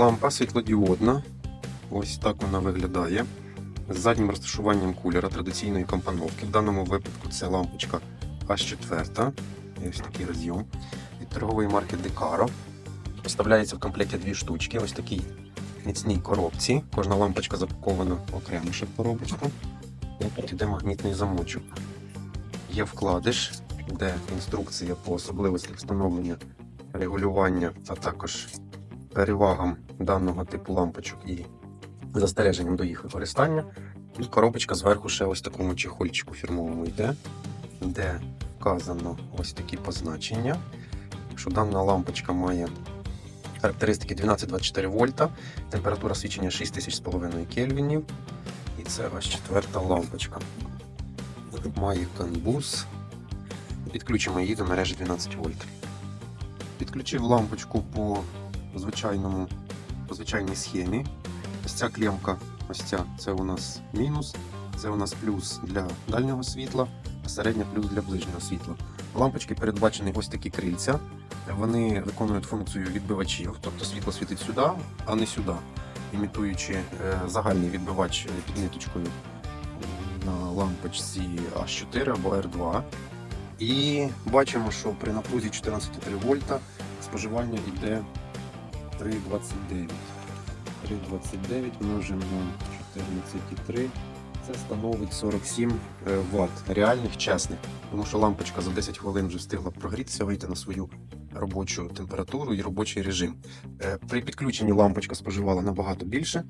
Лампа світлодіодна. Ось так вона виглядає. З заднім розташуванням кулера традиційної компоновки. В даному випадку це лампочка H4. Ось такий роз'єм. Від торгової марки Decaro. Поставляється в комплекті дві штучки. Ось такій міцній коробці. Кожна лампочка запакована окремо ще в коробочку. Тут іде магнітний замочок. Є вкладиш, де інструкція по особливостях встановлення регулювання, а також перевагам даного типу лампочок і застереженням до їх використання. І коробочка зверху ще ось такому чехольчику фірмовому йде, де вказано ось такі позначення. Що дана лампочка має характеристики 12-24 вольта, температура свічення 6500 кельвінів. І це ось четверта лампочка. Має канбус. Підключимо її до мережі 12 вольт. Підключив лампочку по звичайному, по звичайній схемі. Ось ця клемка, ось ця це у нас мінус, це у нас плюс для дальнього світла, а середня плюс для ближнього світла. Лампочки передбачені ось такі крильця. Вони виконують функцію відбивачів, тобто світло світить сюди, а не сюди, імітуючи е, загальний відбивач е, під ниточкою на лампочці H4 або R2. І бачимо, що при напрузі 14,3 вольта споживання йде 3,29. 3,29 множимо на 14,3. Це становить 47 Вт. Реальних, чесних. Тому що лампочка за 10 хвилин вже встигла прогрітися, вийти на свою робочу температуру і робочий режим. Е, При підключенні лампочка споживала набагато більше,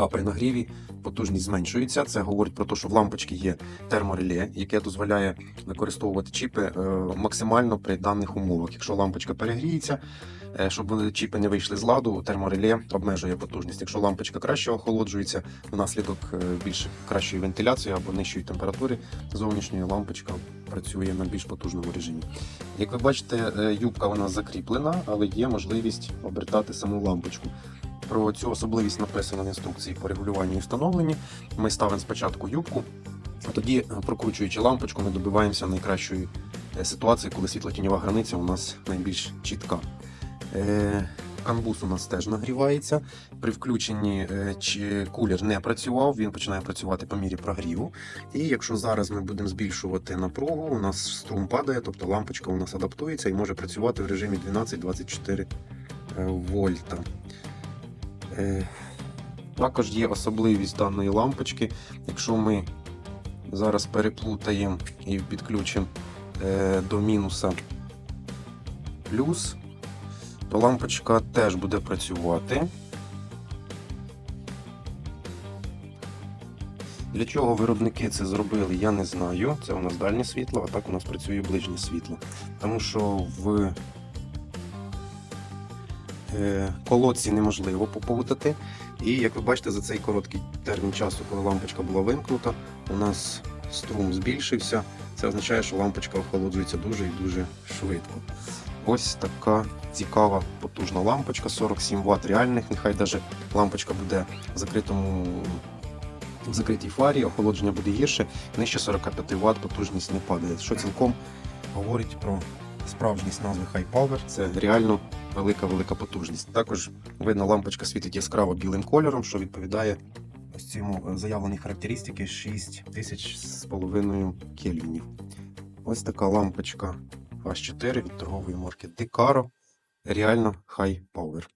а при нагріві потужність зменшується. Це говорить про те, що в лампочці є термореле, яке дозволяє використовувати чіпи е, максимально при даних умовах. Якщо лампочка перегріється, е, щоб чіпи не вийшли з ладу, термореле обмежує потужність. Якщо лампочка краще охолоджується, внаслідок е, більш кращої вентиляції або нижчої температури, зовнішня лампочка працює на більш потужному режимі. Як ви бачите, юбка нас закріплена, але є можливість обертати саму лампочку. Про цю особливість написано в інструкції по регулюванню і встановленні. Ми ставимо спочатку юбку, а тоді, е, прокручуючи лампочку, ми добиваємося найкращої е, ситуації, коли світло-тіньова границя у нас найбільш чітка. Е, Канбус у нас теж нагрівається. При включенні чи кулер не працював, він починає працювати по мірі прогріву. І якщо зараз ми будемо збільшувати напругу, у нас струм падає, тобто лампочка у нас адаптується і може працювати в режимі 12-24 е, вольта. Е, Також є особливість даної лампочки. Якщо ми зараз переплутаємо і підключимо е, до мінуса плюс, то лампочка теж буде працювати. Для чого виробники це зробили, я не знаю. Це у нас дальнє світло, а так у нас працює ближнє світло. Тому що в колодці неможливо поплутати. І як ви бачите, за цей короткий термін часу, коли лампочка була вимкнута, у нас струм збільшився. Це означає, що лампочка охолоджується дуже і дуже швидко. Ось така цікава потужна лампочка 47 Вт реальних. Нехай навіть лампочка буде в закритому в закритій фарі, охолодження буде гірше, нижче 45 Вт потужність не падає, що цілком говорить про справжність назви High Power. Це реально велика-велика потужність. Також видно, лампочка світить яскраво білим кольором, що відповідає ось цьому е, заявленій характеристики 6000 з половиною кельвінів. Ось така лампочка H4 від торгової марки Decaro. Реально High Power.